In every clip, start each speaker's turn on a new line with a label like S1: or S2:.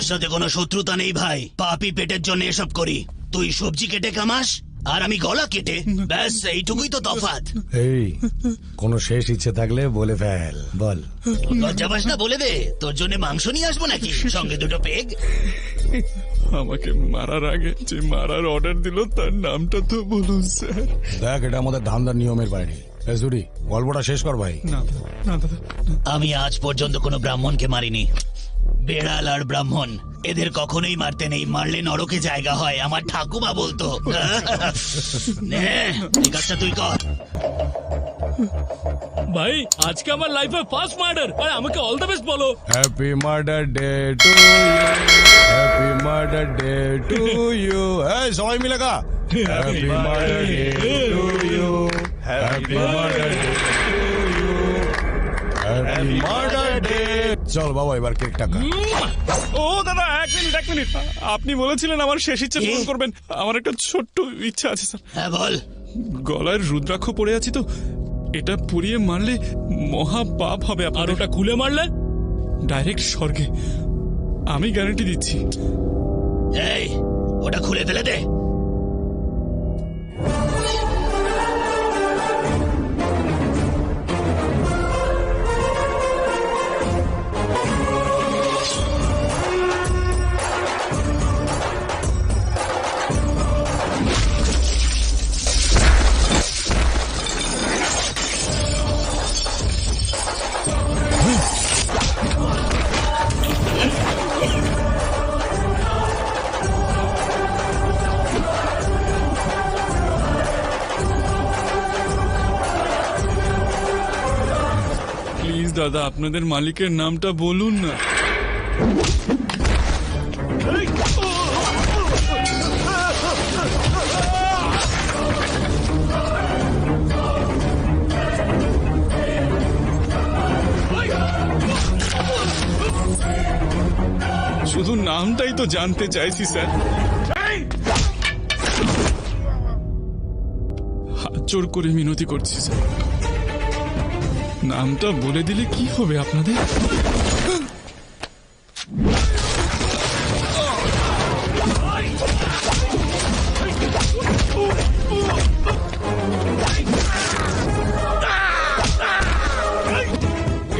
S1: তোর সাথে কোনো শত্রুতা নেই ভাই। পাপি পেটের জন্য এসব করি। তুই সবজি কেটে কামাস আর আমি গলা কেটে। ব্যাস এইটুকুই তো তফাৎ
S2: এই কোনো শেষ ইচ্ছে থাকলে বলে ফেল। বল।
S1: লজ্জা পাস না বলে দে। তোর জন্য মাংস নিয়ে আসব নাকি? সঙ্গে দুটো পেগ।
S3: আমাকে মারার আগে যে মারার অর্ডার দিল তার নামটা তো বলুন স্যার।
S2: দেখ এটা আমাদের ধান্দার নিয়মের বাইরে। গল্পটা শেষ কর ভাই।
S3: না না দাদা
S1: আমি আজ পর্যন্ত কোনো ব্রাহ্মণকে মারিনি। বেড়াল আর ব্রাহ্মণ। এদের কখনোই মারতে নেই মারলে নরকে জায়গা হয় আমার ঠাকুমা বলতো। এই কাজটা তুই কর।
S4: ভাই আজকে আমার লাইফে ফার্স্ট মার্ডার আর আমাকে অল দ্য বেস্ট বলো।
S2: Happy murder day to happy murder day to you এই সবাই মিলে গা happy murder day to you happy murder day to you happy murder চল বাবা এবার কেকটা খা
S3: ও দাদা এক মিনিট এক মিনিট। আপনি বলেছিলেন আমার শেষ ইচ্ছে পূরণ করবেন। আমার একটা ছোট্ট ইচ্ছা আছে স্যার।
S1: হ্যাঁ বল।
S3: গলায় রুদ্রাক্ষ পড়ে আছি তো। এটা পুড়িয়ে মারলে মহা পাপ হবে
S4: আর
S3: আপনার
S4: ওটা খুলে মারলে?
S3: ডাইরেক্ট স্বর্গে। আমি গ্যারান্টি দিচ্ছি।
S1: এই ওটা খুলে ফেলে দে।
S3: প্লিজ দাদা, আপনাদের মালিকের নামটা বলুন না। শুধু নামটাই তো জানতে চাইছি, স্যার। হাত জোর করে মিনতি করছি, স্যার। নামটা বলে দিলে কি হবে আপনাদের?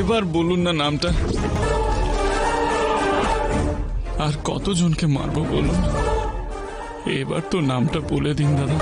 S3: এবার বলুন না নামটা। আর কতজনকে মারবো বলুন? এবার তো নামটা বলে দিন, দাদা।